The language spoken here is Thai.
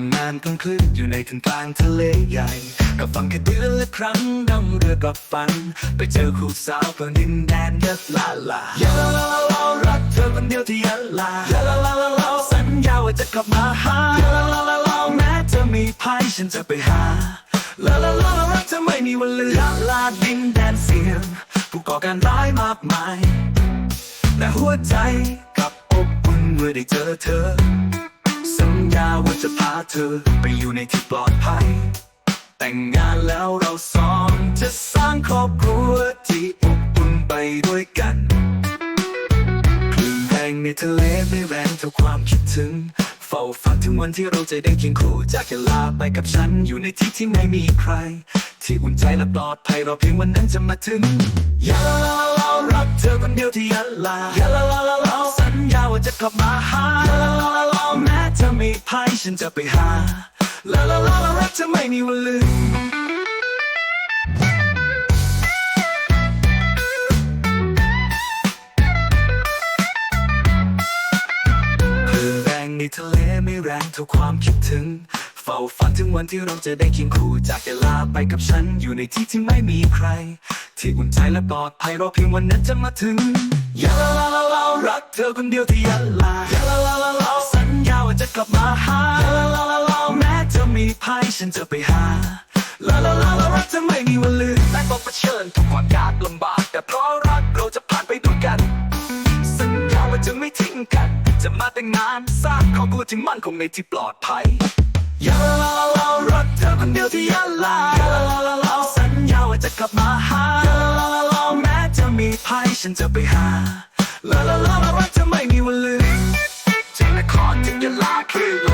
ำงานกลางคืนอยู่ในถึงกลางทะเลใหญ่ก็ฟังแค่เดือนละครั้งนั่งเรือกับฟัน ไปเจอคู่สาวเพื่อนดินแดนยะลาลายะลาลาลาลารักเธอคนเดียวที่ยะลายะลาลาลาลาสัญญาว่าจะกลับมาหายะลาลาลาลาแม้เธอมีภัยฉันจะไปหาลาลาลาลารักเธอไม่มีวันลืมยะลาดินแดนเสียงผู้ก่อการร้ายมากมายและหัวใจกลับอบอุ่นเมื่อได้เจอเธอ จะพาเธอไปอยู่ในที่ปลอดภัย แต่งงานแล้วเราสองจะสร้างครอบครัวที่อบอุ่นไปด้วยกันคลื่นแรงในทะเลไม่แรงเท่าความคิดถึง เฝ้าฝันถึงวันที่เราจะได้เคียงคู่จากยะลาไปกับฉันอยู่ในที่ที่ไม่มีใคร ที่อุ่นใจและปลอดภัยรอเพียงวันนั้นจะมาถึงยะลาลาลารักเธอคนเดียวที่ยะลายลาลาลาลาสัญญาว่าจะกลับมาหายาลา ม้จะมีภัยฉันจะไปหา ลาลาลาลารักเธอไม่มีวันลืมคลื่นแรงในทะเลไม่แรงเท่าความคิดถึง เฝ้าฝันถึงวันที่เราจะได้เคียงคู่จากยะลาไปกับฉันอยู่ในที่ที่ไม่มีใคร ที่อุ่นใจและปลอดภัยรอเพียงวันนั้นจะมาถึงยะลาลาลาลารักเธอคนเดียวที่ยะลายะลาลาลา จะมีภัยฉันจะไปหา ลาลาลาลารักจะไม่มีวันลืมและต้องเผชิญทุกความยากลำบาก แต่เพราะรักเราจะผ่านไปด้วยกัน สัญญาว่าจะไม่ทิ้งกัน จะมาแต่งงานสร้างครอบครัวที่มั่นคงในที่ปลอดภัยยาลาลาลารักเธอคนเดียวที่ยาลายาลาลาลาลาสัญญาว่าจะกลับมาหายาลาลาลาแม้จะมีภัยฉันจะไปหาลาลาลาลารักจะไม่มีวันลืมจริงและขอที่ยาลาคือ